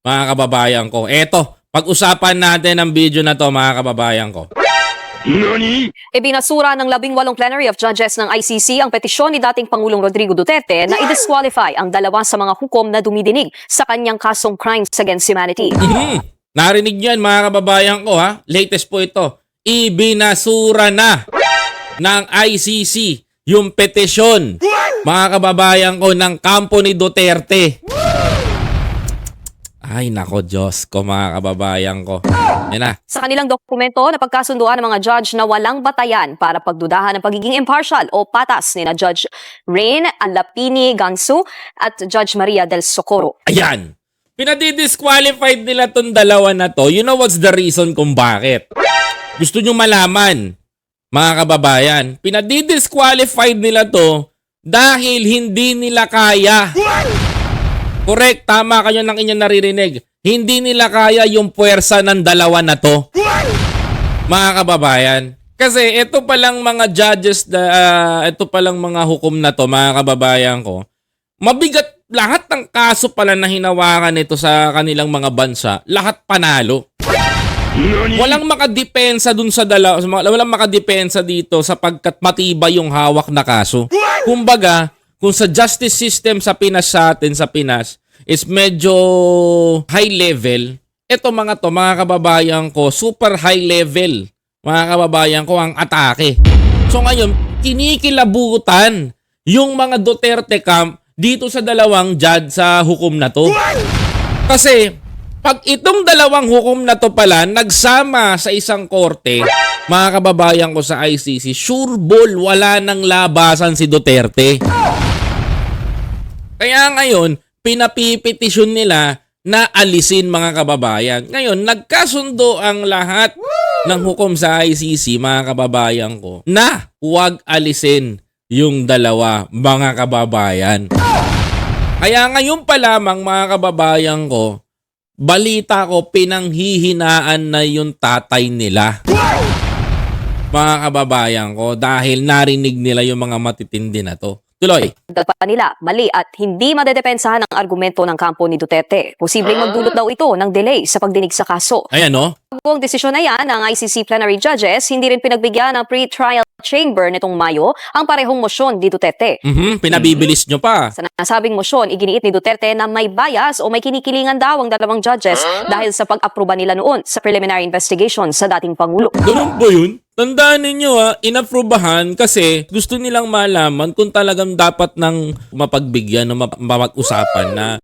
mga kababayan ko. Eto, pag-usapan natin ang video na to mga kababayan ko. Ibinasura ng labing walong plenary of judges ng ICC ang petisyon ni dating Pangulong Rodrigo Duterte na i-disqualify ang dalawa sa mga hukom na dumidinig sa kanyang kasong crimes against humanity. Mhm. Narinig niyan mga kababayan ko ha. Latest po ito. Ibinasura na ng ICC yung petisyon mga kababayan ko ng kampo ni Duterte. Ay nako Diyos ko mga kababayan ko. Yan na. Sa kanilang dokumento, napagkasunduan ng mga judge na walang batayan para pagdudahan ng pagiging impartial o patas ni na Judge Rain Alapini Gansu at Judge Maria del Socorro. Ayan. Pinadidisqualified nila tong dalawa na to. You know what's the reason kung bakit? Gusto nyo malaman, mga kababayan. Pinadidisqualified nila to dahil hindi nila kaya. Correct, tama kayo ng inyong naririnig. Hindi nila kaya yung puwersa ng dalawa na to. Mga kababayan. Kasi ito palang mga judges, na, ah, ito palang mga hukom na to, mga kababayan ko. Mabigat lahat ng kaso pala na hinawakan nito sa kanilang mga bansa, lahat panalo. Walang makadepensa dun sa dalawa, walang makadepensa dito sapagkat matibay yung hawak na kaso. Kumbaga, kung sa justice system sa Pinas sa atin sa Pinas is medyo high level, eto mga to, mga kababayan ko, super high level. Mga kababayan ko ang atake. So ngayon, kinikilabutan yung mga Duterte camp dito sa dalawang judge sa hukom na to. Kasi pag itong dalawang hukom na to pala nagsama sa isang korte, mga kababayan ko sa ICC, sure ball wala nang labasan si Duterte. Kaya ngayon, pinapipetisyon nila na alisin mga kababayan. Ngayon, nagkasundo ang lahat ng hukom sa ICC, mga kababayan ko, na huwag alisin yung dalawa, mga kababayan. Kaya ngayon pa lamang, mga kababayan ko, balita ko, pinanghihinaan na yung tatay nila. Mga kababayan ko, dahil narinig nila yung mga matitindi na to. Tuloy. Dagpa nila, mali at hindi madedepensahan ang argumento ng kampo ni Duterte. Posibleng magdulot daw ito ng delay sa pagdinig sa kaso. Ayan, no? Bago ang desisyon na yan ng ICC plenary judges, hindi rin pinagbigyan ng pre-trial chamber nitong Mayo ang parehong mosyon ni Duterte. Mhm, pinabibilis nyo pa. Sa nasabing mosyon, iginiit ni Duterte na may bias o may kinikilingan daw ang dalawang judges dahil sa pag-aproba nila noon sa preliminary investigation sa dating Pangulo. Ganun ba yun? Tandaan ninyo ha, inaprubahan kasi gusto nilang malaman kung talagang dapat nang mapagbigyan o map- mapag-usapan na